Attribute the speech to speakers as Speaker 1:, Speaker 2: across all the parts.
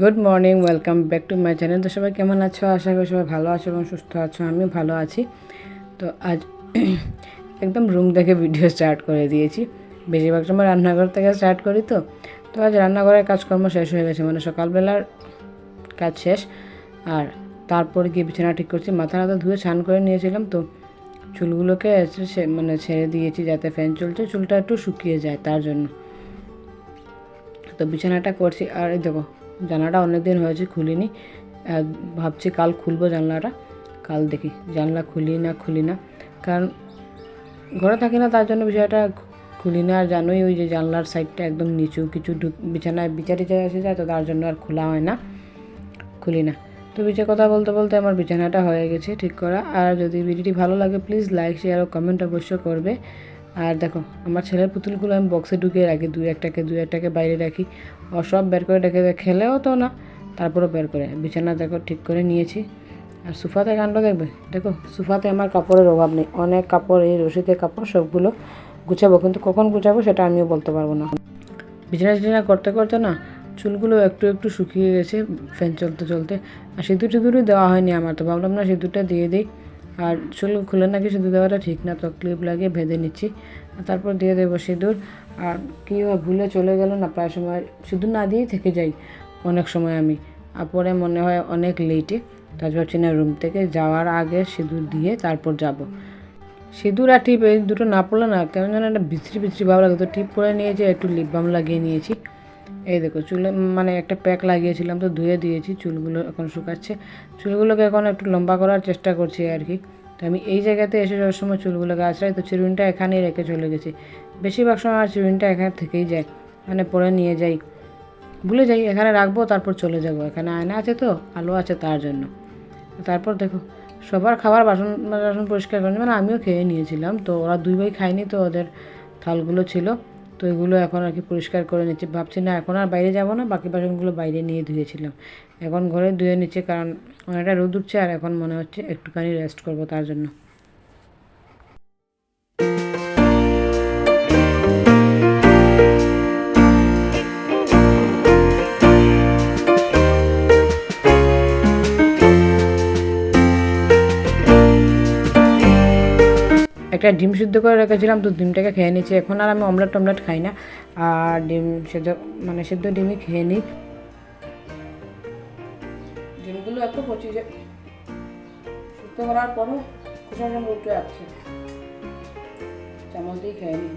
Speaker 1: Good morning welcome back to my channel তো সবাই কেমন আছো? আশা করি সবাই ভালো আছো এবং সুস্থ আছো, আমিও ভালো আছি। তো আজ একদম রুম দেখে ভিডিও স্টার্ট করে দিয়েছি। বেশিরভাগ সময় রান্নাঘর থেকে স্টার্ট করি তো। তো আজ রান্নাঘরের কাজকর্ম শেষ হয়ে গেছে মানে সকালবেলার কাজ শেষ। আর তারপর গিয়ে বিছানা ঠিক করছি। মাথা হাতা ধুয়ে স্নান করে নিয়েছিলাম তো। চুলগুলোকে মানে ছেড়ে দিয়েছি যাতে ফ্যান চলছে চুলটা একটু শুকিয়ে যায় তার জন্য। তো বিছানাটা করছি। আর দেখো জানলাটা অনেক দিন হয়েছে খুলিনি। ভাবছি কাল খুলবো জানলাটা। কাল দেখি, জানলা খুলি না খুলি না। কারণ ঘরে থাকি না, তার জন্য বিষয়টা খুলি না। আর জানোই ওই যে জানলার সাইডটা একদম নিচু, কিছু ঢুক- বিছানায় বিচারে যায় এসে যায়, তো তার জন্য আর খোলা হয় না, খুলি না। তো বিচে কথা বলতে বলতে আমার বিছানাটা হয়ে গেছে ঠিক করা। আর যদি ভিডিওটি ভালো লাগে প্লিজ লাইক শেয়ার ও কমেন্ট অবশ্যই করবে। আর দেখো, আমার ছেলের পুতুলগুলো আমি বক্সে ঢুকিয়ে রাখি, দুই একটাকে দুই একটাকে বাইরে রাখি। ও সব বের করে রেখে খেলেও তো না। তারপরেও বের করে। বিছানা দেখো, ঠিক করে নিয়েছি। আর সোফাতে কাণ্ড দেখবে? দেখো, সোফাতে আমার কাপড়ের অভাব নেই। অনেক কাপড়, এই রশিদের কাপড় সবগুলো গুছাবো, কিন্তু কখন গুছাবো সেটা আমিও বলতে পারব না। বিছানা টিছানা করতে করতে না, চুলগুলো একটু একটু শুকিয়ে গেছে ফ্যান চলতে চলতে। আর সিঁদুর টিঁদুরই দেওয়া হয়নি আমার, তো ভাবলাম না সিঁদুরটা দিয়ে দিই। আর চুল খুলে নাকি সিঁদুর দেওয়াটা ঠিক না, তো ক্লিপ লাগিয়ে বেঁধে নিচ্ছি। তারপর দিয়ে দেবো সিঁদুর। আর কী হয় ভুলে চলে গেল না, প্রায় সময় সিঁদুর না দিয়েই থেকে যাই অনেক সময় আমি। আর পরে মনে হয় অনেক লেটে তার ভাবছি না রুম থেকে যাওয়ার আগে সিঁদুর দিয়ে তারপর যাব। সিঁদুর আর টিপ, এই দুটো না পড়লে না কেমন যেন একটা বিচ্ছিরি বিচ্ছিরি ভাব লাগে। তো টিপ পরে নিয়েছি একটু লিপ বাম লাগিয়ে নিয়েছি। এই দেখো, চুলে মানে একটা প্যাক লাগিয়েছিলাম তো ধুয়ে দিয়েছি, চুলগুলো এখন শুকাচ্ছে। চুলগুলোকে এখন একটু লম্বা করার চেষ্টা করছি আর কি। তো আমি এই জায়গাতে এসে যাওয়ার সময় চুলগুলোকে আছড়াই তো চিরুনিটা এখানেই রেখে চলে গেছি। বেশিরভাগ সময় আমার চিরুনিটা এখানে থেকেই যায় মানে পরে নিয়ে যাই। ভুলে যাই, এখানে রাখব, তারপর চলে যাব। এখানে আয়না আছে তো, আলো আছে তার জন্য। তারপর দেখো, সবার খাবার বাসন বাসন পরিষ্কার করেনি মানে আমিও খেয়ে নিয়েছিলাম। তো ওরা দুই ভাই খায়নি, তো ওদের থালগুলো ছিল। তো এগুলো এখন আর কি পরিষ্কার করে নিচ্ছি। ভাবছি না, এখন আর বাইরে যাব না, বাকি বাসনগুলো বাইরে নিয়ে ধুয়েছিলাম। এখন ঘরে ধুয়ে নিচ্ছে, কারণ অনেকটা রোদ উঠছে, আর এখন মনে হচ্ছে একটুখানি রেস্ট করব তার জন্য। একটা ডিম সিদ্ধ করে রেখেছিলাম, তো ডিমটাকে খেয়ে নিচ্ছি এখন আর আমি অমলেট টমলেট খাই না। আর ডিম সেদ্ধ মানে সেদ্ধ ডিমই খেয়ে নিই। ডিমগুলো এত পচি যে সিদ্ধ করার পরও সঙ্গে উঠে যাচ্ছে চামচ দিয়ে খেয়ে নিই।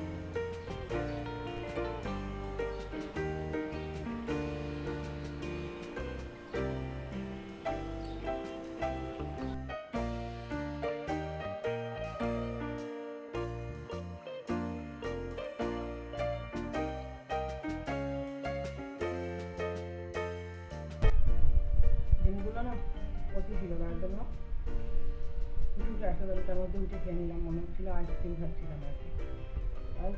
Speaker 1: ছিল জন্য কিছু একটা তার মধ্যে উঠে খেয়ে নিলাম, মনে হচ্ছিল আইসক্রিম খাচ্ছিলাম আর কি। আর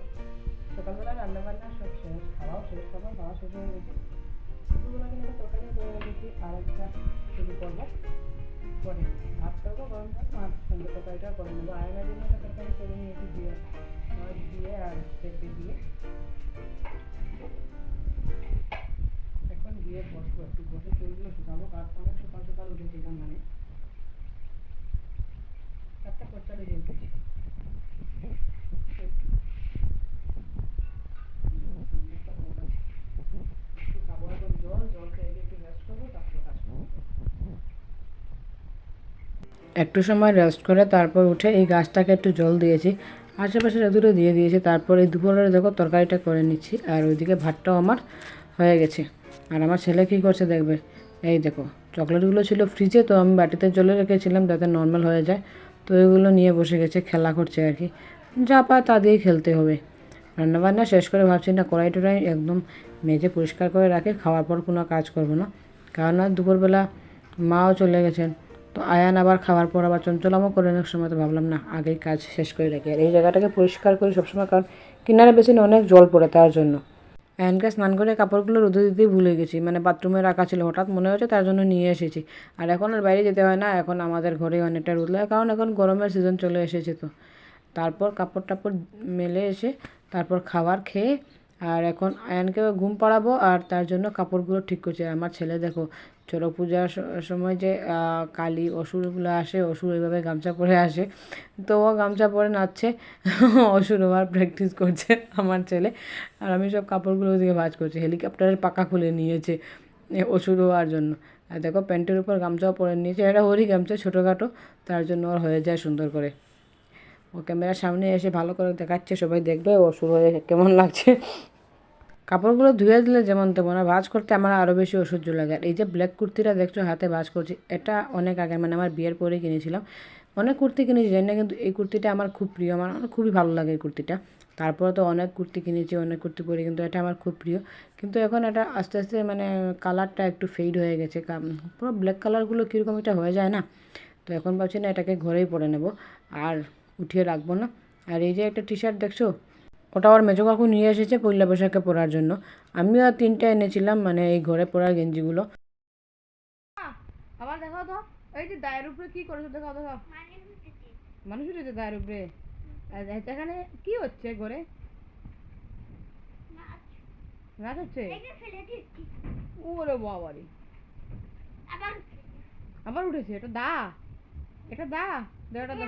Speaker 1: সকালবেলা রান্না বান্না সব শেষ, খাওয়াও শেষ খাবার খাওয়া শেষ হয়ে গেছে। দুপুরবেলা কিন্তু তরকারি করে রেখেছি, আর একটা শুরু করব, পরে ভাতটাও তো গরম ভাত আর সন্ধ্যে তরকারিটা করে নেব। আয়নার জন্য একটা তরকারি করে নিয়েছি দিয়ে মাছ দিয়ে আর পেঁপে দিয়ে। এখন গিয়ে বসবো, একটু বসে চুলগুলো শুকাবো কার অনেক সকাল সকাল উঠেছিলাম মানে একটা খরচা লেগে উঠেছি একটু খাব এখন জল জল খেয়ে গিয়ে একটু রেস্ট করব তারপর কাজ করব একটু সময় রেস্ট করে তারপর উঠে এই গাছটাকে একটু জল দিয়েছি। আশেপাশে দুটো দিয়ে দিয়েছি, তারপর এই দুপুরে দেখো তরকারিটা করে নিচ্ছি আর ওইদিকে ভাতটাও আমার হয়ে গেছে। আর আমার ছেলে কী করছে দেখবে? এই দেখো, চকলেটগুলো ছিল ফ্রিজে তো আমি বাটিতে জলে রেখেছিলাম যাতে নর্মাল হয়ে যায়। তো এগুলো নিয়ে বসে গেছে, খেলা করছে আর কি। যা পায় তা দিয়েই খেলতে হবে। রান্নাবান্না শেষ করে ভাবছি, না কড়াই টড়াই একদম মেজে পরিষ্কার করে রাখে, খাওয়ার পর কোনো কাজ করব না। কারণ আর দুপুরবেলা মাও চলে গেছেন। তো আয়ান আবার খাওয়ার পর আবার চঞ্চলামও করে অনেক সময় তো ভাবলাম, না, আগেই কাজ শেষ করে রাখি। আর এই জায়গাটাকে পরিষ্কার করি সবসময়, কারণ কিনারে বেশি অনেক জল পড়ে তার জন্য। আয়নকে স্নান করে কাপড়গুলো রোদে দিতেই ভুলে গেছি মানে বাথরুমে রাখা ছিল, হঠাৎ মনে হচ্ছে তার জন্য নিয়ে এসেছি। আর এখন আর বাইরে যেতে হয় না, এখন আমাদের ঘরে অনেকটা রোদ লাগে, কারণ এখন গরমের সিজন চলে এসেছে তো। তারপর কাপড় টাপড় মেলে এসে, তারপর খাবার খেয়ে আর এখন আয়ানকে ঘুম পাড়াবো আর তার জন্য কাপড়গুলো ঠিক করছে। আমার ছেলে দেখো চড়ক পূজার সময় যে কালী অসুরগুলো আসে, অসুর এইভাবে গামছা পরে আসে। তো ও গামছা পরে নাচছে, অসুর হওয়ার প্র্যাকটিস করছে আমার ছেলে। আর আমি সব কাপড়গুলো দিকে ভাজ করছি হেলিকপ্টারের পাকা খুলে নিয়েছে অসুর হওয়ার জন্য। আর দেখো, প্যান্টের উপর গামছাও পরে নিয়েছে, এটা ওরই গামছা, ছোটোখাটো, তার জন্য ওর হয়ে যায় সুন্দর করে। ও ক্যামেরার সামনে এসে ভালো করে দেখাচ্ছে, সবাই দেখবে ও শুরু হয়ে কেমন লাগছে। কাপড়গুলো ধুয়ে দিলে যেমন তেমন, আর ভাজ করতে আমার আরও বেশি অসহ্য লাগে। আর এই যে ব্ল্যাক কুর্তিটা দেখছ, হাতে ভাজ করছি, এটা অনেক আগে মানে আমার বিয়ের পরে কিনেছিলাম। অনেক কুর্তি কিনেছি, জানি না, কিন্তু এই কুর্তিটা আমার খুব প্রিয়, আমার আমার খুবই ভালো লাগে এই কুর্তিটা। তারপরে তো অনেক কুর্তি কিনেছি, অনেক কুর্তি পরে, কিন্তু এটা আমার খুব প্রিয়। কিন্তু এখন এটা আস্তে আস্তে মানে কালারটা একটু ফেড হয়ে গেছে পুরো ব্ল্যাক কালারগুলো কীরকম এটা হয়ে যায় না? তো এখন ভাবছি না, এটাকে ঘরেই পরে নেব, আর উঠিয়ে রাখব না। আর এই যে একটা টি শার্ট দেখছ ওটা আমার মেজো কাকু নিয়ে এসেছে পয়লা বৈশাখে পরার জন্য। আমিও তিনটে এনেছিলাম মানে এই ঘরে পরার গেঞ্জিগুলো। আবার দেখাও তো। এই যে দায়ের উপরে কি করেছ মানুষ উঠেছে দায়ের উপরে। এখানে কি হচ্ছে ঘরে? নাচ হচ্ছে? ওরে আবার উঠেছে, এটা দা এটা দা দা।